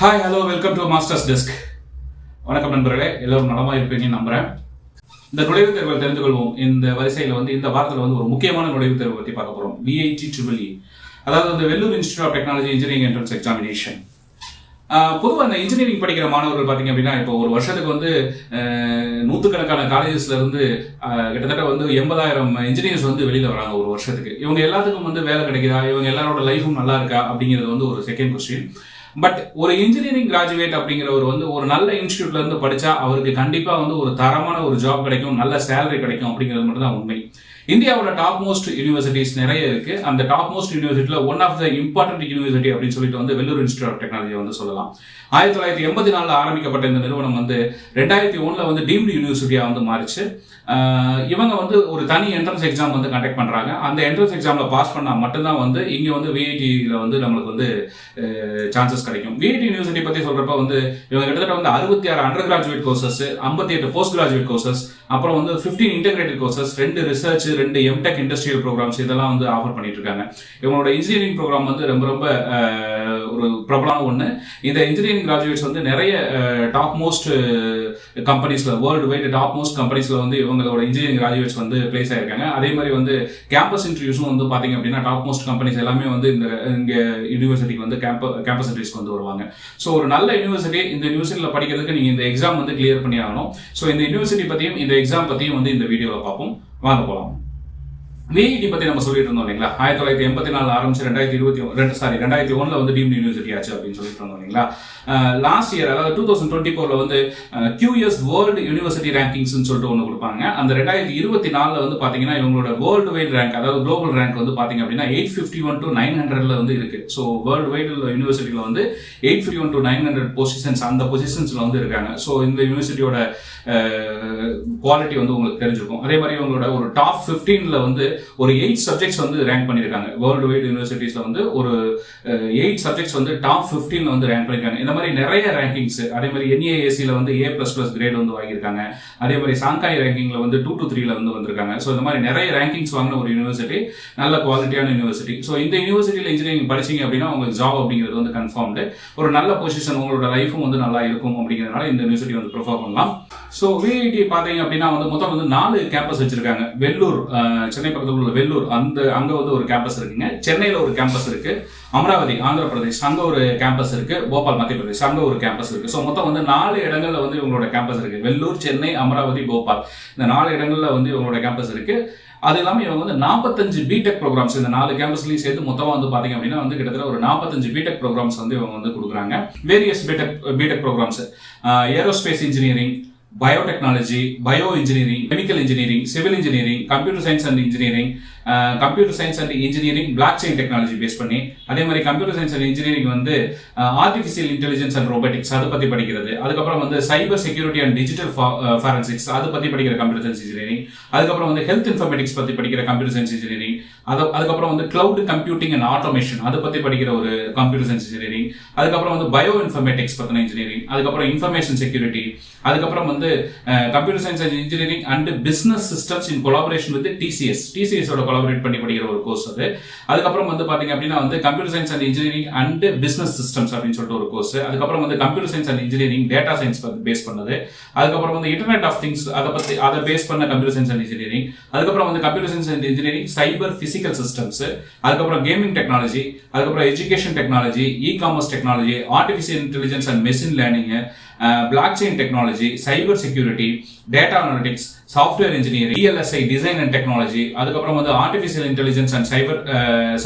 Hi hello welcome to masters desk வணக்கம் நண்பர்களே எல்லோரும் நலமாக இருப்பீங்கன்னு நம்புகிறேன் இந்த நுழைவுத் தேர்வை தெரிந்து கொள்வோம். இந்த வரிசையில் வந்து இந்த வாரத்தில் வந்து ஒரு முக்கியமான நுழைவுத் தேர்வு பற்றி பார்க்க போகிறோம் விஐடி ட்ரிபிள் e. அதாவது வந்து Vellore institute of technology engineering entrance examination பொதுவாக இந்த இன்ஜினியரிங் படிக்கிற மாணவர்கள் பார்த்தீங்க அப்படின்னா இப்போ ஒரு வருஷத்துக்கு வந்து நூற்றுக்கணக்கான காலேஜஸ்ல இருந்து கிட்டத்தட்ட வந்து எண்பதாயிரம் இன்ஜினியர்ஸ் வந்து வெளியில் வராங்க ஒரு வருஷத்துக்கு. இவங்க எல்லாத்துக்கும் வந்து வேலை கிடைக்குதா? இவங்க எல்லாரோட லைஃபும் நல்லா இருக்கா? அப்படிங்கிறது வந்து ஒரு செகண்ட் கொஸ்டின் பட் ஒரு இன்ஜினியரிங் கிராஜுவேட் அப்படிங்கிறவர் வந்து ஒரு நல்ல இன்ஸ்டியூட்ல இருந்து படிச்சா அவருக்கு கண்டிப்பா வந்து ஒரு தரமான ஒரு ஜாப் கிடைக்கும் நல்ல சேலரி கிடைக்கும் அப்படிங்கிறது மட்டும் தான் உண்மை. இந்தியாவோட டாப் மோஸ்ட் யூனிவர்சிட்டிஸ் நிறைய இருக்கு. அந்த டாப் மோஸ்ட் யூனிவர்சிட்டியில one of the important university அப்படின்னு சொல்லிட்டு வந்து வெள்ளூர் இன்ஸ்டியூட் ஆஃப் டெக்னாலஜி வந்து சொல்லலாம். ஆயிரத்தி தொள்ளாயிரத்தி எண்பத்தி நாலில் ஆரம்பிக்கப்பட்ட இந்த நிறுவனம் வந்து ரெண்டாயிரத்தி ஒன்றில் வந்து டீம்டு யூனிவர்சிட்டியாக வந்து மாறிச்சு. இவங்க வந்து ஒரு தனி என்ட்ரன்ஸ் எக்ஸாம் வந்து கண்டக்ட் பண்ணுறாங்க அந்த என்ட்ரன்ஸ் எக்ஸாமில் பாஸ் பண்ணால் மட்டும்தான் வந்து இங்கே வந்து விஐடியில் வந்து நம்மளுக்கு வந்து சான்சஸ் கிடைக்கும். விஐடி யூனிவர்சிட்டி பற்றி சொல்கிறப்ப வந்து இவங்க கிட்டத்தட்ட வந்து அறுபத்தி ஆறு அண்டர் கிராஜுவேட் கோர்சஸ் ஐம்பத்தி எட்டு போஸ்ட் கிராஜுவேட் கோர்சஸ் அப்புறம் வந்து 15 இன்டெகிரேட்டட் கோர்சஸ் ரெண்டு ரிசர்ச் ரெண்டு எம்டெக் இண்டஸ்ட்ரியல் ப்ரோக்ராம்ஸ் இதெல்லாம் வந்து ஆஃபர் பண்ணிட்டு இருக்காங்க இவங்களோட இன்ஜினியரிங் ப்ரோக்ராம் வந்து ரொம்ப ரொம்ப ஒரு பிரபலமான ஒன்று இந்த இன்ஜினியரிங் கிராஜுவேட்ஸ் வந்து நிறைய டாப் மோஸ்ட் கம்பெனிஸ்ல வேர்ல்டு வைடு டாப் மோஸ்ட் கம்பெனிஸ்ல வந்து இவங்களோட இன்ஜினியரிங் கிராஜுவேட்ஸ் வந்து பிளேஸ் ஆயிருக்காங்க. அதே மாதிரி வந்து கேம்பஸ் இன்டர்வியூஸும் வந்து பாத்தீங்க அப்படின்னா டாப் மோஸ்ட் கம்பெனிஸ் எல்லாமே வந்து இந்த இங்கே யூனிவர்சிட்டிக்கு வந்து கேம்பஸ் இன்டர்வியூஸ்க்கு வந்து வருவாங்க. ஸோ ஒரு நல்ல யூனிவர்சிட்டி இந்த யூனிவர்சிட்டியில் படிக்கிறதுக்கு நீங்கள் இந்த எக்ஸாம் வந்து கிளியர் பண்ணி ஆகணும். ஸோ இந்த யூனிவர்சிட்டி பற்றியும் இந்த எக்ஸாம் பற்றியும் வந்து இந்த வீடியோவில் பார்ப்போம். வாங்க போகலாம் விஐடி பத்தி நம்ம சொல்லிட்டு இருந்தோம் இல்லைங்களா? ஆயிரத்தி தொள்ளாயிரத்தி எண்பத்தி நாலு ஆரம்பிச்சு ரெண்டாயிரத்தி இருபத்தி ரெண்டு சாரி ரெண்டாயிரத்தி ஒன்ல வந்து டீம் யூனிவர்சிட்டி ஆச்சு அப்படின்னு சொல்லிட்டு இருந்தோம் இல்லைங்களா? லாஸ்ட் இயர் அதாவது டூ தௌசண்ட் டுவெண்ட்டி ஃபோர்ல வந்து கியூஎஸ் வேர்ல்டு யூனிவர்சிட்டி ரேங்கிங்ஸ் சொல்லிட்டு ஒன்று கொடுப்பாங்க. அந்த ரெண்டாயிரத்தி இருபத்தி நாலுல வந்து பாத்தீங்கன்னா இவங்களோட வேர்ல்டு வைட் ரேங்க் அதாவது குளோபல் ரேங்க் வந்து பாத்தீங்க அப்படின்னா eight fifty one to nine ஹண்ட்ரட்ல வந்து இருக்கு. ஸோ வேர்ல்டு வைட் யூனிவர்சிட்டியில வந்து eight fifty one to nine hundred positions அந்த பொசிஷன்ஸ்ல வந்து இருக்காங்க. ஸோ இந்த யூனிவர்சிட்டியோட குவாலிட்டி வந்து உங்களுக்கு தெரிஞ்சிருக்கும். அதே மாதிரி இவங்களோட ஒரு டாப் 15ல வந்து ஒரு எயிட் சப்ஜெக்ட்ஸ் வந்து ரேங்க் பண்ணியிருக்காங்க. வேர்ல்டு வைட் யூனிவர்சிட்டிஸில் வந்து ஒரு எயிட் சப்ஜெக்ட்ஸ் வந்து டாப் 15ல வந்து ரேங்க் பண்ணியிருக்காங்க. இந்த மாதிரி நிறைய ரேங்கிங்ஸ் அதே மாதிரி என்ஏஏசியில் வந்து ஏ ப்ளஸ் ப்ளஸ் கிரேட் வந்து வாங்கியிருக்காங்க. அதே மாதிரி சாங்காய் ரேங்கிங்ல வந்து டூ டு த்ரீல வந்து வந்திருக்காங்க. ஸோ இந்த மாதிரி நிறைய ரேங்கிங்ஸ் வாங்கின ஒரு யூனிவர்சிட்டி நல்ல குவாலிட்டியான யூனிவர்சிட்டி ஸோ இந்த யூனிவர்சிட்டியில் இன்ஜினியரிங் படிச்சீங்க அப்படின்னா உங்களுக்கு ஜாப் அப்படிங்கிறது வந்து கன்ஃபார்ம்டு ஒரு நல்ல பொசிஷன் உங்களோட லைஃபும் வந்து நல்லா இருக்கும் அப்படிங்கிறதுனால இந்த யூனிவர்சிட்டி வந்து ப்ரிஃபர் பண்ணலாம். ஸோ விஐடி பார்த்தீங்க அப்படின்னா வந்து மொத்தம் வந்து நாலு கேம்பஸ் வச்சிருக்காங்க. வெள்ளூர் சென்னை பக்கத்தில் உள்ள வெள்ளூர் அந்த அங்கே வந்து ஒரு கேம்பஸ் இருக்குங்க. சென்னையில் ஒரு கேம்பஸ் இருக்கு. அமராவதி ஆந்திர பிரதேஷ் அங்கே ஒரு கேம்பஸ் இருக்கு. போபால் மத்திய பிரதேஷ் அங்கே ஒரு கேம்பஸ் இருக்கு. ஸோ மொத்தம் வந்து நாலு இடங்களில் வந்து இவங்களோட கேம்பஸ் இருக்கு. வெள்ளூர் சென்னை அமராவதி போபால். இந்த நாலு இடங்களில் வந்து இவங்களோட கேம்பஸ் இருக்கு. அது இல்லாமல் இவங்க வந்து நாற்பத்தஞ்சு பிடெக் ப்ரோக்ராம்ஸ் இந்த நாலு கேம்பஸ்லையும் சேர்த்து மொத்தமாக வந்து பார்த்தீங்க அப்படின்னா வந்து கிட்டத்தட்ட ஒரு நாற்பத்தஞ்சு பிடெக் ப்ரோக்ராம்ஸ் வந்து இவங்க வந்து கொடுக்குறாங்க. Various B Tech B Tech programmes aerospace engineering biotechnology bio engineering chemical engineering civil engineering computer science and engineering computer science and engineering blockchain technology base பண்ணி அதே மாதிரி கம்ப்யூட்டர் சயின்ஸ் அண்ட் இன்ஜினியரிங் வந்து artificial intelligence and robotics அதை பற்றி படிக்கிறது. அதுக்கப்புறம் வந்து cyber security and digital forensics அதை பற்றி படிக்கிற கம்ப்யூட்டர் சயின்ஸ் இன்ஜினியரிங் அதுக்கப்புறம் வந்து ஹெல்த் இன்ஃபர்மேட்டிக்ஸ் பற்றி படிக்கிற கம்ப்யூட்டர் சயின்ஸ் இன்ஜினியரிங் அது அதுக்கப்புறம் வந்து கிளவுட் கம்ப்யூட்டிங் அண்ட் ஆட்டோமேஷன் அதை பத்தி படிக்கிற ஒரு கம்ப்யூட்டர் சயின்ஸ் இன்ஜினியரிங் அதுக்கப்புறம் வந்து பயோ இன்ஃபர்மேட்டிக்ஸ் பத்தின இன்ஜினியரிங் அதுக்கப்புறம் இன்ஃபர்மேஷன் செக்யூரிட்டி அதுக்கப்புறம் வந்து computer science and engineering and business systems in collaboration with TCS டிசிஎஸோட collaborate பண்ணி படிக்கிற ஒரு கோர்ஸ் அது. அதுக்கப்புறம் வந்து பாத்தீங்க அப்படின்னா வந்து computer science and engineering and business systems அப்படின்னு சொல்லிட்டு ஒரு கோர்ஸ் அதுக்கப்புறம் வந்து computer science and engineering data science base பண்ணது. அதுக்கப்புறம் வந்து இன்டர்நெட் ஆஃப் திங்ஸ் அதை பத்தி அதை பேஸ் பண்ண கம்ப்யூட்டர் சயின்ஸ் அண்ட் இன்ஜினியரிங் அதுக்கப்புறம் வந்து computer science and engineering cyber physical systems அதுக்கப்புறம் கேமிங் டெக்னாலஜி அதுக்கப்புறம் education technology e commerce technology artificial intelligence and machine learning blockchain technology cyber security data analytics software engineering VLSI design and technology அதுக்கப்புறம் வந்து artificial intelligence and cyber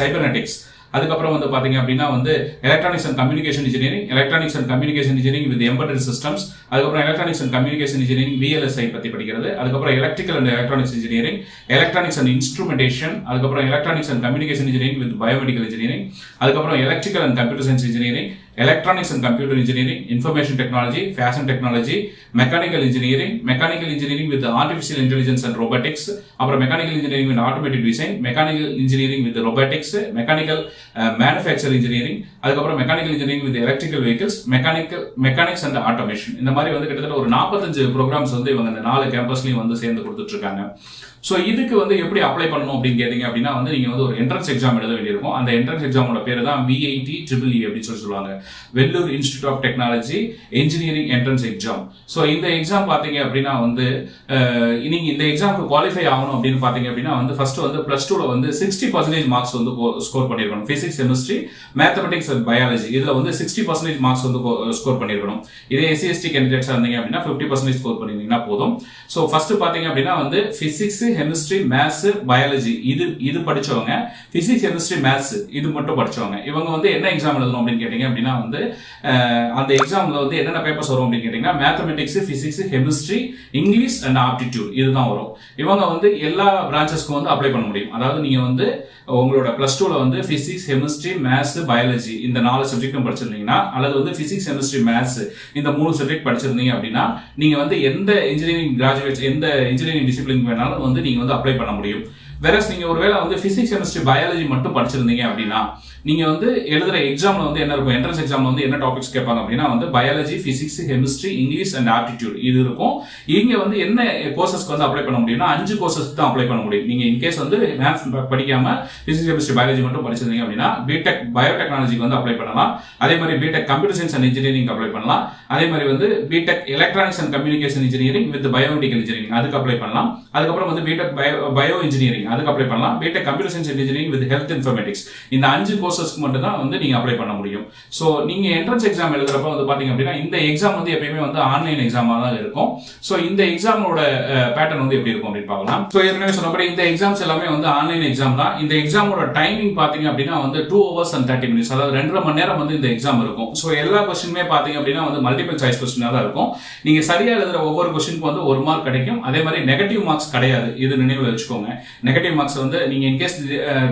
cybernetics அதுக்கப்புறம் வந்து பாத்தீங்க அப்படின்னா வந்து electronics and communication engineering electronics and communication engineering with embedded systems அதுக்கப்புறம் electronics and communication engineering VLSI பத்தி படிக்கிறது அதுக்கப்புறம் electrical and electronics engineering electronics and instrumentation அதுக்கப்புறம் electronics and communication engineering with biomedical engineering அதுக்கப்புறம் electrical and computer science engineering electronics and computer engineering information technology fashion technology mechanical engineering mechanical engineering with artificial intelligence and robotics, அப்புறம் mechanical engineering with automatic design mechanical engineering with robotics mechanical manufacture engineering அதுக்கப்புறம் mechanical engineering with electrical vehicles mechanical mechanics and automation இந்த மாதிரி வந்து கிட்டத்தட்ட ஒரு நாற்பத்தஞ்சு programs வந்து இவங்க இந்த நாலு கேம்பஸ்லையும் வந்து சேர்ந்து கொடுத்துட்டு இருக்காங்க ஸோ இதுக்கு வந்து எப்படி அப்ளை பண்ணணும் அப்படின்னு கேட்டீங்க அப்படின்னா வந்து நீங்கள் வந்து ஒரு என்ட்ரன்ஸ் எக்ஸாம் எழுத வேண்டியிருக்கும் அந்த என்ட்ரன்ஸ் எக்ஸாமோட பேர் தான் விஐடி ட்ரிபிள் இ அப்படின்னு சொல்லி சொல்லுவாங்க Vellore institute of technology engineering entrance exam so இந்த எக்ஸாம் பார்த்தீங்க அப்படின்னா வந்து நீங்கள் இந்த எக்ஸாமுக்கு குவாலிஃபை ஆகணும் அப்படின்னு பார்த்தீங்க அப்படின்னா வந்து ஃபர்ஸ்ட் வந்து பிளஸ் டூவில் வந்து சிக்ஸ்டி பர்சன்டேஜ் மார்க்ஸ் வந்து ஸ்கோர் பண்ணிருக்கணும். Physics chemistry mathematics and biology இதுல வந்து சிக்ஸ்டி பர்சன்டேஜ் மார்க்ஸ் வந்து ஸ்கோர் பண்ணிருக்கணும். இதே எஸ்சிஎஸ்டி கேண்டிடேட்ஸாக இருந்தீங்க அப்படின்னா ஃபிஃப்டி பர்சன்டேஜ் ஸ்கோர் பண்ணியிருந்தீங்கன்னா போதும். ஸோ ஃபர்ஸ்ட் பார்த்தீங்க அப்படின்னா வந்து பிசிக்ஸ் கெமிஸ்ட்ரி மேத்ஸ் பயாலஜி இது இது படிச்சவங்க பிசிக்ஸ் கெமிஸ்ட்ரி மேத்ஸ் இது மட்டும் படிச்சவங்க. இவங்க வந்து என்ன எக்ஸாம் எழுதணும் அப்படின்னு கேட்டிங்க அப்படின்னா வந்து அந்த எக்ஸாம்ல வந்து என்னென்ன பேப்பர்ஸ் வரும் அப்படின்னு கேட்டிங்கன்னா mathematics physics chemistry English and aptitude இதுதான் வரும். இவங்க வந்து எல்லா பிரான்ச்சஸ்க்கும் வந்து அப்ளை பண்ண முடியும். அதாவது நீங்கள் வந்து உங்களோட ப்ளஸ் டூவில் வந்து ஃபிசிக்ஸ் கெமிஸ்ட்ரி மேத்ஸ் பயாலஜி இந்த நாலு சப்ஜெக்டும் படிச்சிருந்தீங்கன்னா அல்லது வந்து ஃபிசிக்ஸ் கெமிஸ்ட்ரி மேத்ஸ் இந்த மூணு சப்ஜெக்ட் படிச்சிருந்தீங்க அப்படின்னா நீங்கள் வந்து எந்த இன்ஜினியரிங் கிராஜுவேட் எந்த இன்ஜினியரிங் டிசிப்ளின் வேணாலும் வந்து நீங்கள் வந்து அப்ளை பண்ண முடியும். வேறஸ் நீங்க ஒருவேளை வந்து பிசிக்ஸ் கெமிஸ்ட்ரி பயாலஜி மட்டும் படிச்சிருந்தீங்க அப்படின்னா நீங்க வந்து எழுதுற எக்ஸாம்ல வந்து என்ன இருக்கும்? என்ட்ரன்ஸ் எக்ஸாம்ல வந்து என்ன டாபிக்ஸ் கேட்பாங்க அப்படின்னா வந்து biology physics chemistry English and aptitude இது இருக்கும். இங்க வந்து என்ன கோர்சஸ்க்கு வந்து அப்ளை பண்ண முடியும்னா அஞ்சு கோர்சஸ்க்கு தான் அப்ளை பண்ண முடியும். நீங்க இன்கேஸ் வந்து மேத்ஸ் படிக்காம பிசிக்ஸ் கெமிஸ்ட்ரி பயாலஜி மட்டும் படிச்சிருந்தீங்க அப்படின்னா பிடெக் பயோடெக்னாலஜிக்கு வந்து அப்ளை பண்ணலாம். அதே மாதிரி B Tech computer science and engineering apply பண்ணலாம். அதே மாதிரி வந்து B Tech electronics and communication engineering with biomedical engineering அதுக்கு அப்ளை பண்ணலாம். அதுக்கப்புறம் வந்து பிடெக் பயோ இன்ஜினியரிங் அதுக்கு அப்ளை பண்ணலாம். B Tech computer science engineering with health informatics இந்த அஞ்சு கோர்சஸ்க்கு மட்டும் தான் வந்து நீங்க அப்ளை பண்ண முடியும். ஸோ நீங்க என்ட்ரன்ஸ் எக்ஸாம் எழுதுறப்ப வந்து பாத்தீங்க அப்படின்னா இந்த எக்ஸாம் வந்து எப்பயுமே வந்து ஆன்லைன் எக்ஸாமாக தான் இருக்கும். ஸோ இந்த எக்ஸாமோட பேட்டர்ன் வந்து எப்படி இருக்கும் அப்படின்னு பார்க்கலாம். ஸோ ஏற்கனவே சொன்னபடி இந்த எக்ஸாம்ஸ் எல்லாமே வந்து ஆன்லைன் எக்ஸாம் தான். இந்த எக்ஸாமோட டைமிங் பாத்தீங்க அப்படின்னா வந்து two hours and thirty minutes அதாவது ரெண்டரை மணி நேரம் வந்து இந்த எக்ஸாம் இருக்கும். ஸோ எல்லா கொஸ்டினுமே பாத்தீங்க அப்படின்னா வந்து மல்டிபிள் சாய்ஸ் கொஸ்டின் தான் இருக்கும். நீங்க சரியா எழுதுற ஒவ்வொரு கொஸ்டினுக்கு வந்து ஒரு மார்க் கிடைக்கும். அதே மாதிரி நெகட்டிவ் மார்க்ஸ் கிடையாது. இது நினைவில் வச்சுக்கோங்க. நெகட்டிவ் மார்க்ஸ் வந்து நீங்க இன்கேஸ்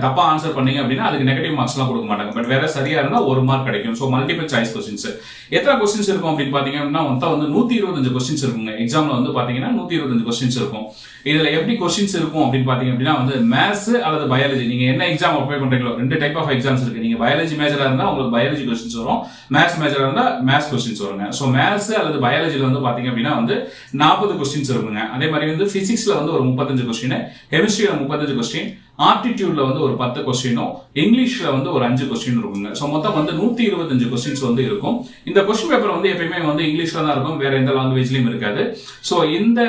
தப்பா ஆன்சர் பண்ணீங்க அப்படின்னா அதுக்கு நெகட்டிவ் மார்க்ஸ்லாம் கொடுக்க மாட்டாங்க. பட் வேற சரியா இருந்தா ஒரு மார்க் கிடைக்கும். ஸோ மல்டிபிள் சாய்ஸ் கொஸ்டின்ஸ் எத்தனை கொஸ்டின்ஸ் இருக்கும் அப்படின்னு பாத்தீங்கன்னா அப்படின்னா மொத்தம் வந்து நூத்தி இருபத்தஞ்சு கொஸ்டின்ஸ் இருக்குங்க எக்ஸாம்ல வந்து பாத்தீங்கன்னா நூத்தி இருபத்தஞ்சு கொஸ்டின்ஸ் இருக்கும். இதுல எப்படி கொஸ்டின்ஸ் இருக்கும் அப்படின்னு பாத்தீங்க அப்படின்னா வந்து மேத்ஸ் அல்லது பயாலஜி நீங்க என்ன எக்ஸாம் அப்ளை பண்றீங்களோ ரெண்டு டைப் ஆஃப் எக்ஸாம்ஸ் இருக்கு. நீங்க பயாலஜி மேஜரா இருந்தா உங்களுக்கு பயாலஜி கொஸ்டின்ஸ் வரும். மேத்ஸ் மேஜரா இருந்தா மேத்ஸ் கொஸ்டின்ஸ் வருங்க. ஸோ மேத்ஸ் அல்லது பயாலஜியில் வந்து பாத்தீங்க அப்படின்னா வந்து நாற்பது கொஸ்டின்ஸ் இருக்குங்க. அதே மாதிரி வந்து பிசிக்ஸ்ல வந்து ஒரு முப்பத்தஞ்சு கொஸ்டின் கெமிஸ்ட்ரியில முப்பத்தஞ்சு கொஸ்டின் ஆப்டிடியூட்ல வந்து ஒரு பத்து கொஸ்டினும் இங்கிலீஷ்ல வந்து ஒரு அஞ்சு கொஸ்டின் இருக்குங்க. ஸோ மொத்தம் வந்து நூத்தி இருபத்தஞ்சு கொஸ்டின்ஸ் வந்து இருக்கும். இந்த கொஸ்டின் பேப்பர் வந்து எப்பயுமே வந்து இங்கிலீஷ்ல தான் இருக்கும். வேற எந்த லாங்குவேஜ்லயும் இருக்காது. ஸோ இந்த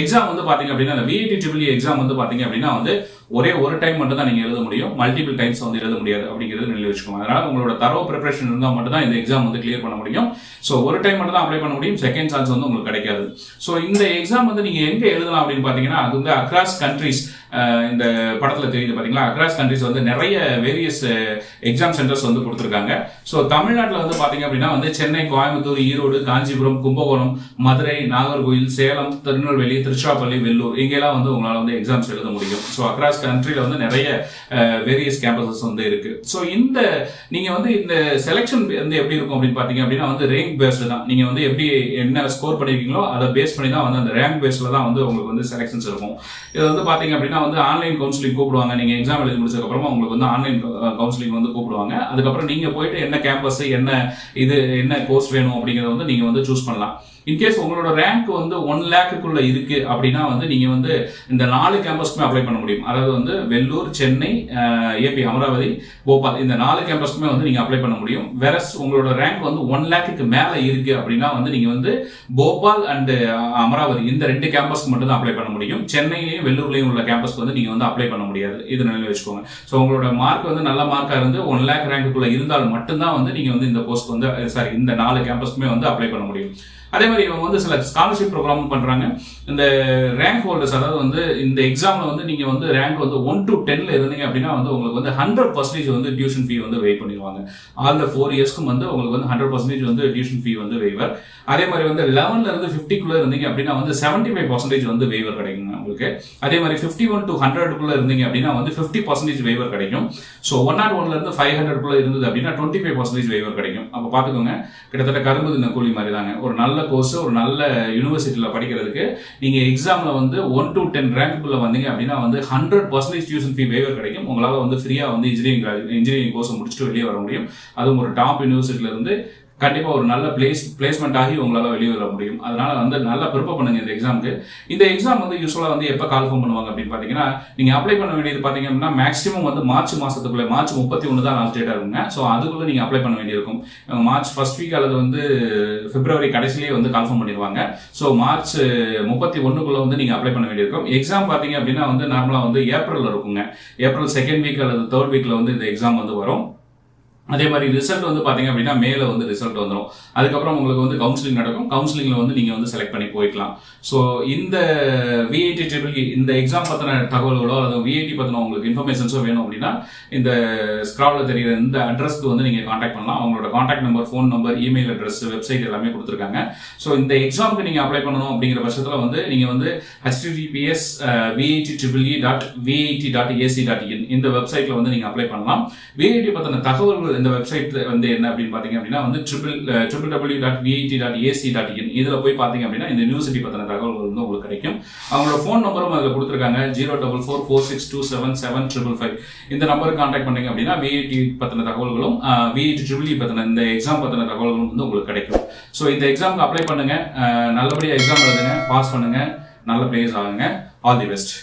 எக்ஸாம் வந்து பாத்தீங்க அப்படின்னா அந்த விஐடி ட்ரிபிள் எக்ஸாம் வந்து பாத்தீங்க அப்படின்னா வந்து ஒரே ஒரு டைம் மட்டும் தான் நீங்க எழுத முடியும். மல்டிபிள் டைம்ஸ் வந்து எழுத முடியாது அப்படிங்கிறது நினைவு வச்சுக்கோங்க. அதனால உங்களோட தரவு ப்ரிப்பரேஷன் இருந்தால் மட்டும் தான் இந்த எக்ஸாம் வந்து கிளியர் பண்ண முடியும். ஸோ ஒரு டைம் மட்டும் தான் அப்ளை பண்ண முடியும். செகண்ட் சான்ஸ் வந்து உங்களுக்கு கிடைக்காது. ஸோ இந்த எக்ஸாம் வந்து நீங்க எங்க எழுதலாம் அப்படின்னு பாத்தீங்கன்னா அது வந்து அக்ராஸ் கண்ட்ரிஸ் இந்த படத்துல தெரியுது பாத்தீங்களா? அக்ராஸ் கண்ட்ரிஸ் வந்து நிறைய வேரியஸ் எக்ஸாம் சென்டர்ஸ் வந்து கொடுத்துருக்காங்க. ஸோ தமிழ்நாட்டில் வந்து பாத்தீங்க அப்படின்னா வந்து சென்னை கோயம்புத்தூர் ஈரோடு காஞ்சிபுரம் கும்பகோணம் மதுரை நாகர்கோயில் சேலம் திருநெல்வேலி திருச்சிராப்பள்ளி வெள்ளூர் இங்கெல்லாம் வந்து உங்களால் வந்து எக்ஸாம்ஸ் எழுத முடியும். ஸோ அக்ராஸ் கண்ட்ரில வந்து நிறைய வேரியஸ் கேம்பஸஸ் வந்து இருக்கு. ஸோ இந்த நீங்க வந்து இந்த செலெக்ஷன் வந்து எப்படி இருக்கும் அப்படின்னு பாத்தீங்க அப்படின்னா வந்து ரேங்க் பேஸ்டு தான். நீங்க வந்து எப்படி என்ன ஸ்கோர் பண்ணியிருக்கீங்களோ அதை பேஸ் பண்ணி தான் வந்து அந்த ரேங்க் பேஸ்ல தான் வந்து உங்களுக்கு வந்து செலெக்ஷன்ஸ் இருக்கும். இது வந்து பார்த்தீங்க அப்படின்னா வந்து ஆன்லைன் கவுன்சிலிங் கூப்பிடுவாங்க. நீங்க எக்ஸாம் எழுதி முடிச்சதுக்கப்புறமா உங்களுக்கு வந்து ஆன்லைன் கவுன்சிலிங் வந்து கூப்பிடுவாங்க. அதுக்கப்புறம் நீங்க போயிட்டு என்ன கேம்பஸ் என்ன இது என்ன கோர்ஸ் வேணும் அப்படிங்கறத வந்து நீங்க வந்து சூஸ் பண்ணலாம். இன்கேஸ் உங்களோட ரேங்க் வந்து ஒன் லேக்குக்குள்ள இருக்கு அப்படின்னா வந்து நீங்க வந்து இந்த நாலு கேம்பஸ்க்குமே அப்ளை பண்ண முடியும். அதாவது வந்து வெள்ளூர் சென்னை ஏபி அமராவதி போபால் இந்த நாலு கேம்பஸ்க்குமே வந்து நீங்க அப்ளை பண்ண முடியும். வெரஸ் உங்களோட ரேங்க் வந்து ஒன் லேக்குக்கு மேல இருக்கு அப்படின்னா வந்து நீங்க வந்து போபால் அண்ட் அமராவதி இந்த ரெண்டு கேம்பஸ்க்கு மட்டும் தான் அப்ளை பண்ண முடியும். சென்னையிலையும் வெள்ளூர்லயும் உள்ள கேம்பஸ்க்கு வந்து நீங்க வந்து அப்ளை பண்ண முடியாது. இது நினைவு வச்சுக்கோங்க. ஸோ உங்களோட மார்க் வந்து நல்ல மார்க்கா இருந்து ஒன் லேக் ரேங்க்குள்ள இருந்தால் மட்டும்தான் வந்து நீங்க வந்து இந்த போஸ்ட் வந்து சாரி இந்த நாலு கேம்பஸ்க்குமே வந்து அப்ளை பண்ண முடியும். அதே மாதிரி இவங்க வந்து சில ஸ்காலர்ஷிப் ப்ரோக்ராம் பண்ணுறாங்க இந்த ரேங்க் ஹோல்டர்ஸ் அதாவது வந்து இந்த எக்ஸாமில் வந்து நீங்கள் வந்து ரேங்க் வந்து ஒன் டு டென்ல இருந்தீங்க அப்படின்னா வந்து உங்களுக்கு வந்து ஹண்ட்ரட் பர்சன்டேஜ் வந்து டியூஷன் ஃபீ வந்து வெயிட் பண்ணிடுவாங்க. ஆல் த ஃபோர் இயர்ஸ்க்கும் வந்து உங்களுக்கு வந்து ஹண்ட்ரட் பர்சன்டேஜ் வந்து டியூஷன் ஃபீ வந்து வெய்வர் அதே மாதிரி வந்து லெவன்ல இருந்து ஃபிஃப்டிக்குள்ளே இருந்தீங்க அப்படின்னா வந்து செவன்டி ஃபைவ் பர்சன்டேஜ் வந்து வெய்வர் கிடைக்குங்க உங்களுக்கு. அதே மாதிரி ஃபிஃப்டி ஒன் டு ஹண்ட்ரடுக்குள்ள இருந்தீங்க அப்படின்னா வந்து ஃபிஃப்டி பர்சன்டேஜ் வெய்வர் கிடைக்கும். ஸோ ஒன் நாட் ஒன்ல இருந்து ஃபைவ் ஹண்ட்ரட்குள்ள இருந்தது அப்படின்னா டுவெண்ட்டி ஃபைவ் பர்சன்டேஜ் வெய்வர் கிடைக்கும். அப்போ பார்த்துக்கோங்க கிட்டத்தட்ட கரும்பு தின கூலி மாதிரி தாங்க ஒரு நல்ல கோர்ஸ் ஒரு நல்ல யூனிவர்சிட்டியில் படிக்கிறதுக்கு நீங்கள் எக்ஸாம்ல வந்து ஒன் டு டென் ரேங்க்குள்ளே வந்தீங்க அப்படின்னா வந்து hundred percentage tuition fee waiver கிடைக்கும். உங்களால் வந்து ஃப்ரீயா வந்து இன்ஜினியரிங் இன்ஜினியரிங் கோர்ஸ் முடிச்சுட்டு வெளியே வர முடியும். அதுவும் ஒரு டாப் யூனிவர்சிட்டியிலேருந்து கண்டிப்பாக ஒரு நல்ல பிளேஸ் பிளேஸ்மெண்ட் ஆகி உங்களால் வெளியே வர முடியும். அதனால் வந்து நல்லா ப்ரிப்பேர் பண்ணுங்க இந்த எக்ஸாமுக்கு இந்த எக்ஸாம் வந்து யூஸ்வலாக வந்து எப்போ கால் ஃபார்ம் பண்ணுவாங்க அப்படின்னு பார்த்தீங்கன்னா நீங்கள் அப்ளை பண்ண வேண்டியது பார்த்தீங்க அப்படின்னா மேக்ஸிமம் வந்து மார்ச் மாதத்துக்குள்ளே மார்ச் முப்பத்தி ஒன்று தான் லாஸ்ட் டேட்டா இருக்குங்க ஸோ அதுக்குள்ளே நீங்கள் அப்ளை பண்ண வேண்டியிருக்கும். மார்ச் ஃபர்ஸ்ட் வீக் அல்லது வந்து பிப்ரவரி கடைசிலேயே வந்து கால்ஃபார்ம் பண்ணிடுவாங்க. ஸோ மார்ச் முப்பத்தி ஒன்றுக்குள்ளே வந்து நீங்கள் அப்ளை பண்ண வேண்டியிருக்கும். எக்ஸாம் பார்த்தீங்க அப்படின்னா வந்து நார்மலாக வந்து ஏப்ரலில் இருக்குங்க. ஏப்ரல் செகண்ட் வீக் அல்லது தேர்ட் வீக்கில் வந்து இந்த எக்ஸாம் வந்து வரும். அதே மாதிரி ரிசல்ட் வந்து பாத்தீங்க அப்படின்னா மேல வந்து ரிசல்ட் வந்துடும் அதுக்கப்புறம் உங்களுக்கு வந்து கவுன்சிலிங் நடக்கும். கவுன்சிலிங்ல வந்து நீங்க வந்து செலக்ட் பண்ணி போய்க்கலாம். ஸோ இந்த விஐடி ட்ரிபிள் இந்த எக்ஸாம் பத்தின தகவல்களோ அல்லது விஐடி பத்தின உங்களுக்கு இன்ஃபர்மேஷன்ஸோ வேணும் அப்படின்னா இந்த ஸ்க்ராவில் தெரியுற இந்த அட்ரஸ்க்கு வந்து நீங்க காண்டாக்ட் பண்ணலாம். அவங்களோட contact number phone number email address website எல்லாமே கொடுத்துருக்காங்க. ஸோ இந்த எக்ஸாமுக்கு நீங்க அப்ளை பண்ணணும் அப்படிங்கிற பட்சத்தில் வந்து நீங்க வந்து HTTPS VIT triple E dot VIT dot AC dot in இந்த வெப்சைட்ல வந்து நீங்க அப்ளை பண்ணலாம். விஐடி பத்தின தகவல்கள் இந்த வெப்சைட் வந்து என்ன அப்படின்னு பாத்தீங்க அப்படின்னா வந்து triple triple W dot VIT dot AC dot in இதுல போய் பாத்தீங்க அப்படின்னா இந்த யூனிவர்சிட்டி பத்தின தகவல்கள் வந்து உங்களுக்கு கிடைக்கும். அவங்களோட ஃபோன் நம்பரும் அதில் கொடுத்துருக்காங்க. Zero double four four six two seven seven triple five இந்த நம்பருக்கு கான்டாக்ட் பண்ணீங்க அப்படின்னா விஐடி பத்தின தகவல்களும் விஐடி ட்ரிபிள் e பத்தின இந்த எக்ஸாம் பத்தின தகவல்களும் வந்து உங்களுக்கு கிடைக்கும். ஸோ இந்த எக்ஸாமுக்கு அப்ளை பண்ணுங்க. நல்லபடியாக எக்ஸாம் எழுதுங்க பாஸ் பண்ணுங்க. நல்ல பிளேஸ் ஆகுங்க. All the best